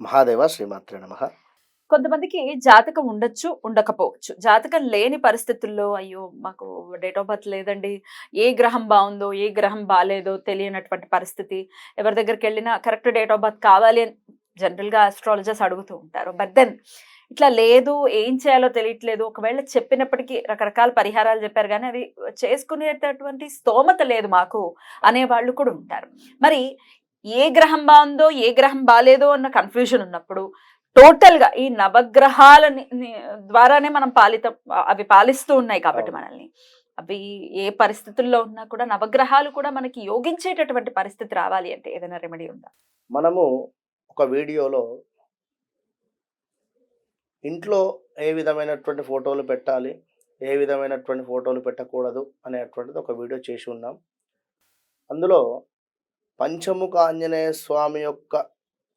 మహాదేవ శ్రీమాత్రే నమ. కొంతమందికి జాతకం ఉండొచ్చు ఉండకపోవచ్చు. జాతకం లేని పరిస్థితుల్లో అయ్యో మాకు డేట్ ఆఫ్ బర్త్ లేదండి. ఏ గ్రహం బాగుందో ఏ గ్రహం బాగాలేదో తెలియనటువంటి పరిస్థితి. ఎవరి దగ్గరికి వెళ్ళినా కరెక్ట్ డేట్ ఆఫ్ బర్త్ కావాలి అని జనరల్గా ఆస్ట్రాలజర్స్ అడుగుతూ ఉంటారు. బట్ దెన్ ఇట్లా లేదు ఏం చేయాలో తెలియట్లేదు. ఒకవేళ చెప్పినప్పటికీ రకరకాల పరిహారాలు చెప్పారు కానీ అవి చేసుకునేటటువంటి స్తోమత లేదు మాకు అనే వాళ్ళు కూడా ఉంటారు. మరి ఏ గ్రహం బాగుందో ఏ గ్రహం బాగాలేదో అన్న కన్ఫ్యూజన్ ఉన్నప్పుడు టోటల్గా ఈ నవగ్రహాలని ద్వారానే మనం పాలిత అవి పాలిస్తూ ఉన్నాయి కాబట్టి. మనల్ని. అవి ఏ పరిస్థితుల్లో ఉన్నా కూడా నవగ్రహాలు కూడా మనకి యోగించేటటువంటి పరిస్థితి రావాలి అంటే ఏదైనా రెమెడీ ఉందా? మనము ఒక వీడియోలో ఇంట్లో ఏ విధమైనటువంటి ఫోటోలు పెట్టాలి ఏ విధమైనటువంటి ఫోటోలు పెట్టకూడదు అనేటువంటిది ఒక వీడియో చేసి ఉన్నాం. అందులో పంచముఖ ఆంజనేయ స్వామి యొక్క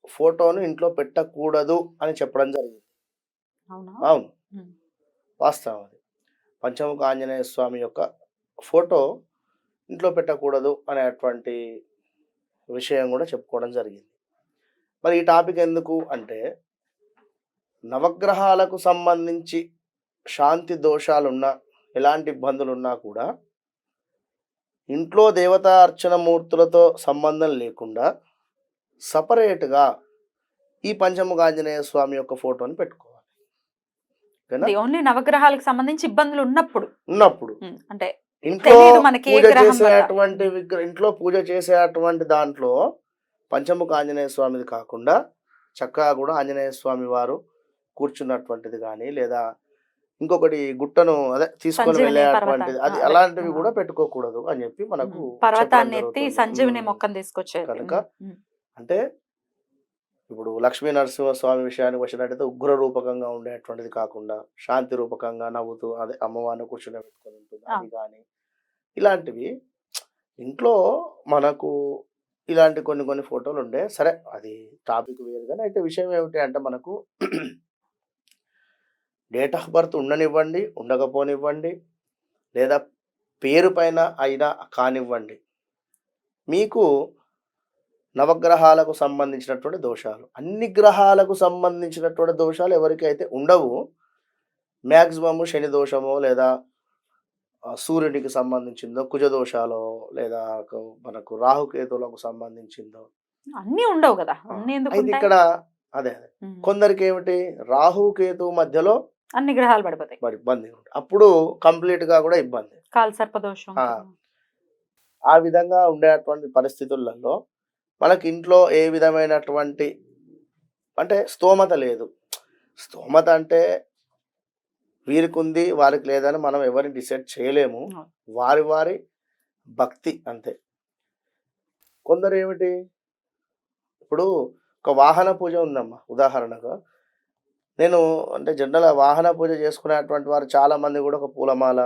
ఫోటోను ఇంట్లో పెట్టకూడదు అని చెప్పడం జరిగింది. అవునా. వాస్తవం అది. పంచముఖ ఆంజనేయ స్వామి యొక్క ఫోటో ఇంట్లో పెట్టకూడదు అనేటువంటి విషయం కూడా చెప్పుకోవడం జరిగింది. మరి ఈ టాపిక్ ఎందుకు అంటే నవగ్రహాలకు సంబంధించి శాంతి దోషాలున్నా ఎలాంటి ఇబ్బందులు ఉన్నా కూడా ఇంట్లో దేవతా అర్చన మూర్తులతో సంబంధం లేకుండా సపరేట్గా ఈ పంచముఖ ఆంజనేయ స్వామి యొక్క ఫోటోని పెట్టుకోవాలి. ఓన్లీ నవగ్రహాలకు సంబంధించి ఇబ్బందులు ఉన్నప్పుడు. ఉన్నప్పుడు. అంటే ఇంట్లో పూజ. చేసేటువంటి విగ్రహం ఇంట్లో పూజ చేసేటువంటి దాంట్లో పంచముఖ ఆంజనేయ స్వామిది కాకుండా చక్కగా కూడా ఆంజనేయ స్వామి వారు కూర్చున్నటువంటిది కానీ లేదా ఇంకొకటి గుట్టను అదే తీసుకొని వెళ్ళేటువంటిది. అది. అలాంటివి. కూడా పెట్టుకోకూడదు అని చెప్పి మనకు పర్వతాన్ని ఎత్తి. సంజీవిని. మొక్కను తీసుకొచ్చేది కనుక. అంటే ఇప్పుడు లక్ష్మీ నరసింహస్వామి విషయానికి వచ్చినట్టయితే ఉగ్ర రూపకంగా ఉండేటువంటిది కాకుండా శాంతి రూపకంగా నవ్వుతూ అదే అమ్మవారిని కూర్చుని పెట్టుకొని ఉంటుంది అది కానీ ఇలాంటివి ఇంట్లో మనకు ఇలాంటి కొన్ని కొన్ని ఫోటోలు ఉండే సరే అది టాపిక్ వేరు కానీ అయితే విషయం ఏమిటి అంటే మనకు డేట్ ఆఫ్ బర్త్ ఉండనివ్వండి ఉండకపోనివ్వండి లేదా పేరు పైన అయినా కానివ్వండి మీకు నవగ్రహాలకు సంబంధించినటువంటి దోషాలు అన్ని గ్రహాలకు సంబంధించినటువంటి దోషాలు ఎవరికైతే ఉండవు మ్యాక్సిమము శని దోషమో లేదా సూర్యునికి సంబంధించిందో కుజ దోషాలో లేదా మనకు రాహుకేతులకు సంబంధించిందో అన్నీ ఉండవు కదా? ఇక్కడ అదే అదే. కొందరికి ఏమిటి రాహుకేతు మధ్యలో అన్ని గ్రహాలు పడిపోతాయి. ఇబ్బంది అప్పుడు కంప్లీట్గా కూడా ఇబ్బంది. కాల్ సర్పదోషం. ఆ. విధంగా ఉండేటువంటి పరిస్థితులలో మనకి ఇంట్లో ఏ విధమైనటువంటి అంటే స్తోమత లేదు. స్తోమత అంటే వీరికి ఉంది వారికి లేదని మనం ఎవరిని డిసైడ్ చేయలేము. వారి వారి భక్తి అంతే. కొందరు ఏమిటి ఇప్పుడు ఒక వాహన పూజ ఉందమ్మా ఉదాహరణకు నేను అంటే జనరల్ వాహన పూజ చేసుకునేటువంటి వారు చాలా మంది కూడా ఒక పూలమాల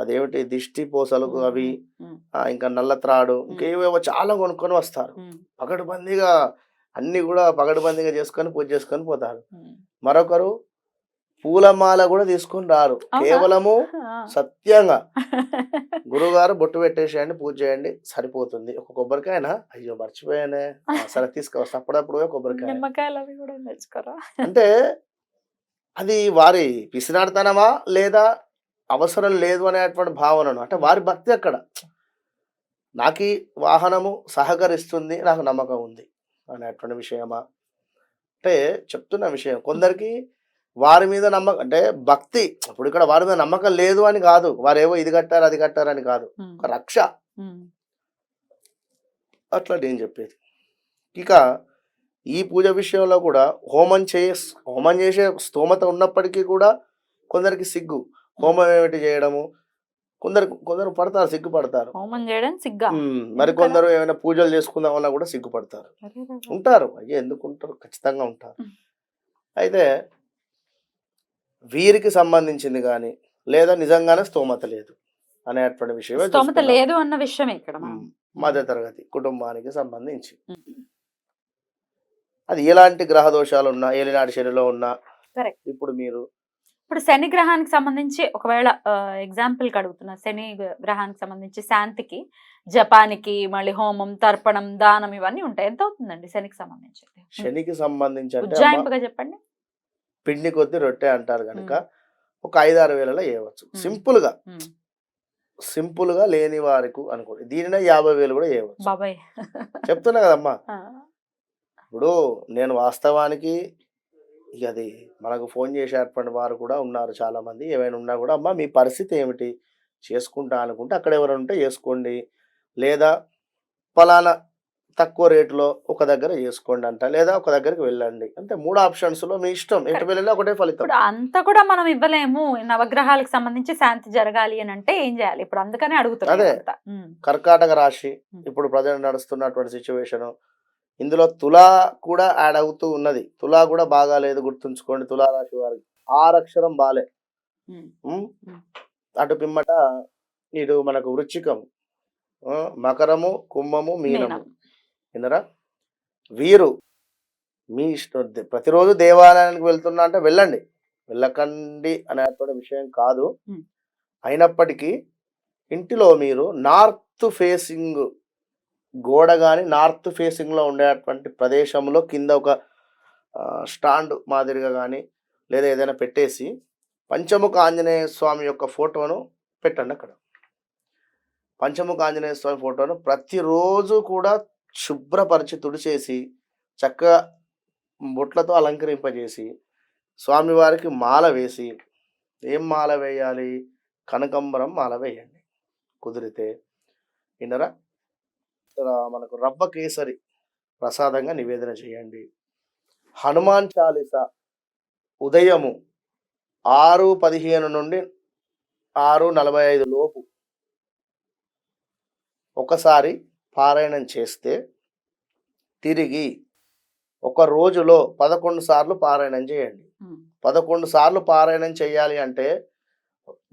అదేమిటి దిష్టి పూసలు అవి ఇంకా నల్ల త్రాడు ఉమ్. ఇంకేవేవో చాలా కొనుక్కొని వస్తారు పగడుబందిగా అన్ని కూడా పగడుబందిగా చేసుకొని పూజ చేసుకొని పోతారు. మరొకరు పూలమాల కూడా తీసుకొని రారు? కేవలము. సత్యంగా. గురువుగారు బొట్టు పెట్టేసేయండి పూజ చేయండి సరిపోతుంది. ఒక కొబ్బరికాయనా? అయ్యో మర్చిపోయానే. సరే తీసుకొస్తా అప్పుడప్పుడు కొబ్బరికాయ. అంటే అది వారి పిసినాడతనమా లేదా అవసరం లేదు అనేటువంటి భావనను? అంటే వారి భక్తి అక్కడ. నాకు ఈ వాహనము సహకరిస్తుంది నాకు నమ్మకం ఉంది అనేటువంటి విషయమా? అంటే చెప్తున్న విషయం. కొందరికి వారి మీద నమ్మకం అంటే భక్తి. ఇప్పుడు ఇక్కడ వారి మీద నమ్మకం లేదు అని కాదు. వారేవో ఇది కట్టారు అది కట్టారు అని కాదు. ఒక రక్ష. అట్లా నేను చెప్పేది? ఇక ఈ పూజ విషయంలో కూడా హోమం చేయ హోమం చేసే స్తోమత ఉన్నప్పటికీ కూడా కొందరికి సిగ్గు. హోమం ఏమిటి చేయడము? కొందరు కొందరు పడతారు సిగ్గుపడతారు. హోమం చేయడం సిగ్గా. ఉమ్, మరి కొందరు ఏమైనా పూజలు చేసుకుందామన్నా కూడా సిగ్గుపడతారు. ఉంటారు. అయ్యే ఎందుకు ఉంటారు? ఖచ్చితంగా ఉంటారు. అయితే వీరికి సంబంధించింది కానీ లేదా నిజంగానే స్తోమత లేదు అనేటువంటి విషయమే స్తోమత. లేదు అన్న విషయమే ఇక్కడ మధ్య తరగతి కుటుంబానికి సంబంధించి. అది ఎలాంటి గ్రహ దోషాలు ఉన్నా ఏలినాటి శనిలో ఉన్నా. ఇప్పుడు మీరు ఇప్పుడు శని గ్రహానికి సంబంధించి ఒకవేళ ఎగ్జాంపుల్ అడుగుతున్నా శని గ్ర- గ్రహానికి సంబంధించి శాంతికి జపానికి మళ్ళీ హోమం తర్పణం దానం ఇవన్నీ ఉంటాయి ఎంత అవుతుందండి శనికి సంబంధించి శనికి సంబంధించి చెప్పండి పిండి కొద్ది రొట్టె అంటారు కనుక ఒక ఐదారు వేలలో వేయవచ్చు ఉం. సింపుల్గా ఉమ్. సింపుల్గా లేని వారికి అనుకోండి. దీనినే యాభై వేలు కూడా వేయవచ్చు చెప్తున్నా కదమ్మా. ఇప్పుడు నేను వాస్తవానికి ఇక అది మనకు ఫోన్ చేసేటువంటి వారు కూడా ఉన్నారు చాలా మంది ఏమైనా ఉన్నా కూడా అమ్మా మీ పరిస్థితి ఏమిటి? చేసుకుంటా అనుకుంటే అక్కడ ఎవరైనా ఉంటే చేసుకోండి. లేదా ఫలానా తక్కువ రేటులో ఒక దగ్గర చేసుకోండి అంట లేదా ఒక దగ్గరికి వెళ్ళండి. అంటే మూడు ఆప్షన్స్లో మీ ఇష్టం. ఎటు వెళ్ళినా ఒకటే ఫలితం. అంతా కూడా మనం ఇవ్వలేము. నవగ్రహాలకు సంబంధించి శాంతి జరగాలి అని అంటే ఏం చేయాలి? ఇప్పుడు అందుకనే అడుగుతున్నాం అదే. కర్కాటక రాశి. ఇప్పుడు ప్రజెంట్ నడుస్తున్నటువంటి సిచ్యువేషన్. ఇందులో తులా కూడా యాడ్ అవుతూ ఉన్నది. తులా కూడా బాగాలేదు గుర్తుంచుకోండి. తులా రాశి వారికి ఆరక్షరం బాలే. అటు పిమ్మట ఇటు మనకు వృచ్చికం. మకరము కుంభము మీనము. మీనం. వినరా వీరు మీ ఇష్టం ప్రతిరోజు దేవాలయానికి వెళ్తున్నా అంటే వెళ్ళండి వెళ్ళకండి అనేటువంటి విషయం కాదు. అయినప్పటికీ ఇంటిలో మీరు నార్త్ ఫేసింగ్ గోడ కానీ నార్త్ ఫేసింగ్లో ఉండేటువంటి ప్రదేశంలో కింద ఒక స్టాండ్ మాదిరిగా కానీ లేదా ఏదైనా పెట్టేసి పంచముఖ ఆంజనేయ స్వామి యొక్క ఫోటోను పెట్టండి అక్కడ పంచముఖ ఆంజనేయ స్వామి ఫోటోను ప్రతిరోజు కూడా శుభ్రపరిచి తుడిచేసి చక్కగా బొట్లతో అలంకరింపజేసి స్వామివారికి మాల వేసి ఏం మాల వేయాలి? కనకంబరం మాల వేయండి. కుదిరితే. విన్నరా? మనకు రవ్వ కేసరి ప్రసాదంగా నివేదన చేయండి. హనుమాన్ చాలీస ఉదయము ఆరు పదిహేను నుండి ఆరు నలభై ఐదు లోపు. ఒకసారి పారాయణం చేస్తే తిరిగి ఒక రోజులో పదకొండు సార్లు పారాయణం చేయండి. పదకొండు సార్లు పారాయణం చేయాలి అంటే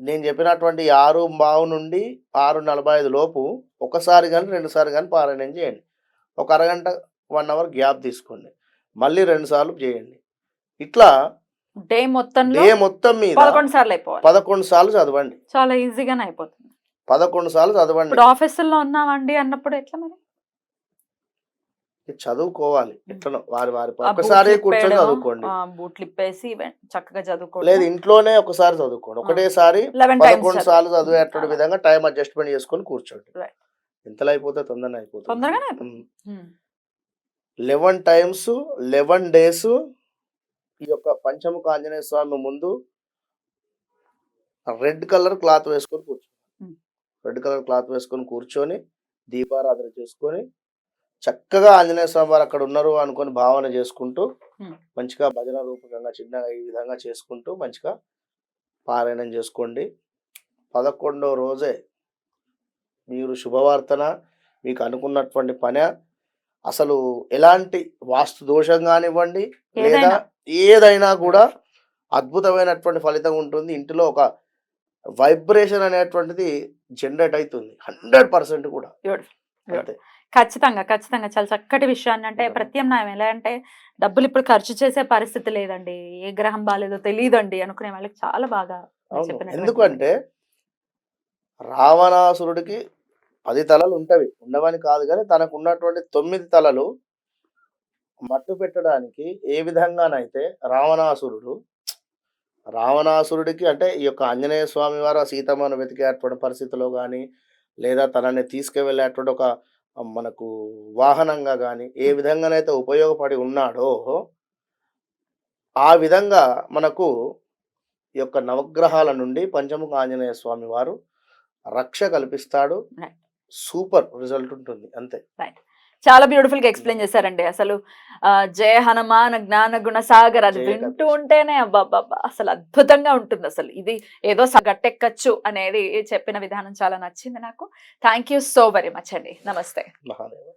నేను చెప్పినటువంటి ఆరు బావు నుండి ఆరు నలభై ఐదు లోపు ఒకసారి కానీ రెండుసారి కానీ పారాయణం చేయండి. ఒక అరగంట వన్ అవర్ గ్యాప్ తీసుకోండి. మళ్ళీ రెండు సార్లు చేయండి. ఇట్లా డే మొత్తంలో డే మొత్తం మీద పదకొండు సార్లు అయిపోవాలి. పదకొండు సార్లు చదవండి. చాలా ఈజీగానే అయిపోతుంది. పదకొండు సార్లు చదవండి. ఆఫీసుల్లో ఉన్నామండి అన్నప్పుడు ఎట్లా మరి? చదువుకోవాలి. ఎట్లనో వారి వారి ఒకసారి కూర్చొని చదువుకోండి. బూట్లు ఇప్పేసి చక్కగా చదువుకోవడం. లేదు ఇంట్లోనే ఒకసారి చదువుకోండి. ఒకటేసారి పదకొండు సార్లు చదివేటువంటి విధంగా టైం అడ్జస్ట్మెంట్ చేసుకొని కూర్చోండి. ఎంతలో అయిపోతే తొందరగా అయిపోతుంది. లెవెన్ టైమ్స్ లెవెన్ డేస్ ఈ యొక్క పంచముఖ ఆంజనేయ స్వామి ముందు రెడ్ కలర్ క్లాత్ వేసుకొని కూర్చో. రెడ్ కలర్ క్లాత్ వేసుకొని కూర్చొని దీపారాధన చేసుకొని చక్కగా ఆంజనేయ స్వామి వారు అక్కడ ఉన్నారు అనుకొని భావన చేసుకుంటూ. మంచిగా భజన రూపకంగా చిన్నగా ఈ విధంగా చేసుకుంటూ మంచిగా పారాయణం చేసుకోండి పదకొండవ రోజే మీరు శుభవార్తన మీకు అనుకున్నటువంటి పని అసలు ఎలాంటి వాస్తు దోషం కానివ్వండి లేదా. ఏదైనా కూడా అద్భుతమైనటువంటి ఫలితం ఉంటుంది ఇంటిలో ఒక వైబ్రేషన్ అనేటువంటిది జనరేట్ అవుతుంది హండ్రెడ్ పర్సెంట్ కూడా. అంతే. ఖచ్చితంగా ఖచ్చితంగా. చాలా చక్కటి విషయాన్ని అంటే. ప్రత్యామ్నాయం. ఎలా అంటే డబ్బులు ఇప్పుడు ఖర్చు చేసే పరిస్థితి లేదండి. ఏ గ్రహం బాగాలేదో తెలియదండి అనుకునే వాళ్ళకి చాలా బాగా ఎందుకంటే రావణాసురుడికి పది తలలు ఉంటవి. ఉండవని కాదు కానీ తనకు ఉన్నటువంటి తొమ్మిది తలలు మట్టు పెట్టడానికి ఏ విధంగానైతే రావణాసురుడు రావణాసురుడికి అంటే ఈ యొక్క ఆంజనేయ స్వామి వారు ఆ సీతమ్మను వెతికేటువంటి పరిస్థితిలో కానీ లేదా తనని తీసుకువెళ్ళేటువంటి ఒక మనకు వాహనంగా కానీ ఏ విధంగానైతే ఉపయోగపడి ఉన్నాడో ఆ విధంగా మనకు ఈ యొక్క నవగ్రహాల నుండి పంచముఖ ఆంజనేయ స్వామి వారు రక్ష కల్పిస్తాడు. సూపర్ రిజల్ట్ ఉంటుంది. అంతే. చాలా బ్యూటిఫుల్గా ఎక్స్ప్లెయిన్ చేశారండి. అసలు జయ హనుమాన్ జ్ఞాన గుణ సాగర్ అది వింటూ. ఉంటేనే అబ్బాబ్బా అసలు అద్భుతంగా ఉంటుంది అసలు. ఇది ఏదో గట్టెక్కచ్చు అనేది చెప్పిన విధానం చాలా నచ్చింది నాకు. Thank you so very much అండి. నమస్తే.